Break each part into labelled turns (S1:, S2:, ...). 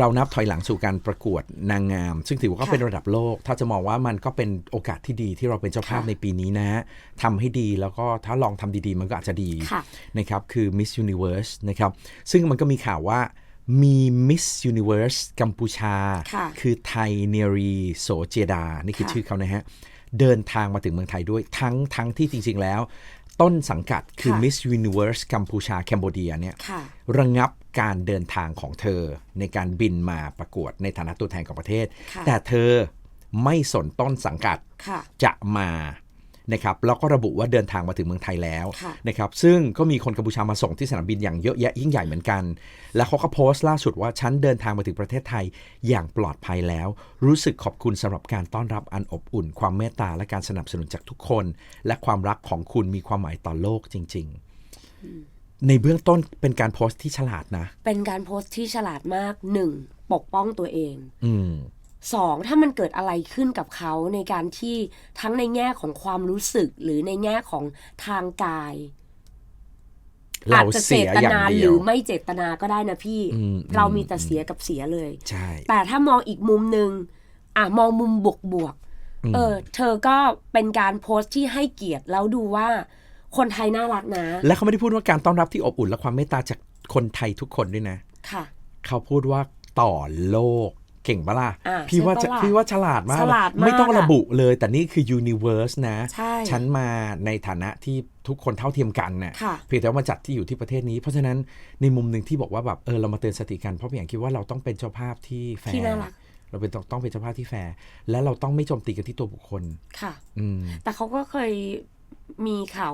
S1: เรานับถอยหลังสู่การประกวดนางงาม ซึ่งถือว่าก็
S2: ค่ะ
S1: เป็นระดับโลก ถ้าจะมองว่ามันก็เป็นโอกาสที่ดีที่เราเป็นเจ้าภาพ
S2: ค่ะ
S1: ในปีนี้นะทำให้ดีแล้วก็ถ้าลองทำดีๆ มันก็อาจจะดี
S2: ค่ะ
S1: นะครับคือ Miss Universe นะครับซึ่งมันก็มีข่าวว่า มี Miss Universe กัมพูชา
S2: ค่ะ
S1: คือไทยเนรีโสเจดา นี่คือ
S2: ค่ะ
S1: ชื่อเขานะฮะ เดินทางมาถึงเมืองไทยด้วยทั้งทั้งที่จริง ๆ แล้ว ต้นสังกัดคือ
S2: ค่ะ
S1: Miss Universe กัมพูชาแคนเบเดียเนี่ย
S2: ค่ะ
S1: ระงับการเดินทางของเธอในการบินมาประกวดในฐานะตัวแทนของประเทศ
S2: ค่ะ
S1: แต่เธอไม่สนต้นสังกัด
S2: ค่ะ
S1: จะมา นะครับแล้วก็ระบุว่าเดินทางมาถึงเมืองไทยแล้ว
S2: ค่ะ
S1: นะครับซึ่งก็มีคนกัมพูชามาส่งที่สนามบินอย่างเยอะแยะยิ่งใหญ่เหมือนกัน แล้วเขาก็โพสต์ล่าสุดว่าฉันเดินทางมาถึงประเทศไทยอย่างปลอดภัยแล้ว รู้สึกขอบคุณสำหรับการต้อนรับอันอบอุ่น ความเมตตาและการสนับสนุนจากทุกคน และความรักของคุณมีความหมายต่อโลกจริง ๆในเบื้องต้นเป็นการโพสต์ที่ฉลาดนะ
S2: เป็นการโพสต์ที่ฉลาดมากหนึ่งปกป้องตัวเอง
S1: อืม
S2: สองถ้ามันเกิดอะไรขึ้นกับเขาในการที่ทั้งในแง่ของความรู้สึกหรือในแง่ของทางกาย
S1: เรา
S2: อาจจะ
S1: เสี
S2: เจ
S1: ย
S2: ต
S1: อย่าง
S2: นา
S1: เดี
S2: ห
S1: ย
S2: รื
S1: ว
S2: อไม่เจตนาก็ได้นะพี่
S1: อืม
S2: เรามีแต่เสียกับเสียเลย
S1: ใช่
S2: แต่ถ้ามองอีกมุมหนึ่งอะมองมุมบวกบวกๆเออ เธอก็เป็นการโพสต์ที่ให้เกียรติแล้วดูว่าคนไทยน่ารักนะ
S1: และเขาไม่ได้พูดว่าการต้อนรับที่อบอุ่นและความเมตตาจากคนไทยทุกคนด้วยนะ
S2: ค่ะ
S1: เขาพูดว่าต่อโลก เก่งปะล่ะ
S2: อ่า
S1: พี่ว่า
S2: ใช่ปะล่ะ
S1: พี่ว่าฉลาดมาก
S2: ฉลาดมาก
S1: ไม่ต้อง
S2: อะ
S1: ระบุเลย แต่นี่คือ universe นะ
S2: ใช่
S1: ฉันมาในฐานะที่ทุกคนเท่าเทียมกันน่ะ
S2: ค่ะ
S1: เพียงแต่ว่ามาจัดที่อยู่ที่ประเทศนี้ เพราะฉะนั้นในมุมหนึ่งที่บอกว่าแบบเออเรามาเตือนสติกันเพราะพี่อย่างคิดว่าเราต้องเป็นเจ้าภาพที่แฟ
S2: ที่
S1: ร์
S2: น่ารัก
S1: เราเป็นต้องต้องเป็นเจ้าภาพที่แฟร์และเราต้องไม่โจมตีกันที่ตัวบุคคล
S2: ค่ะ
S1: อืม
S2: แต่เขาก็เคยมีข่าว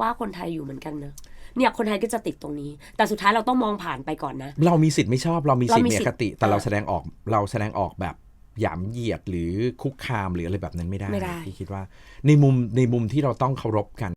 S2: ว่าคนไทยอยู่เหมือนกันเนอะ เนี่ยคนไทยก็จะติดตรงนี้ แต่สุดท้ายเราต้องมองผ่านไปก่อนนะ
S1: เรามีสิทธิ์ไม่ชอบเรามีสิทธิ์
S2: เรามี
S1: มี
S2: สิ
S1: อ
S2: ทธิ์
S1: คติ แต่
S2: เออ
S1: เราแสดงออกเราแสดงออกแบบหยามเหยียดหรือคุกคามหรืออะไรแบบนั้นไม่ได้
S2: ไม่ได้
S1: พี่คิดว่าในมุมในมุมที่เราต้องเคารพกัน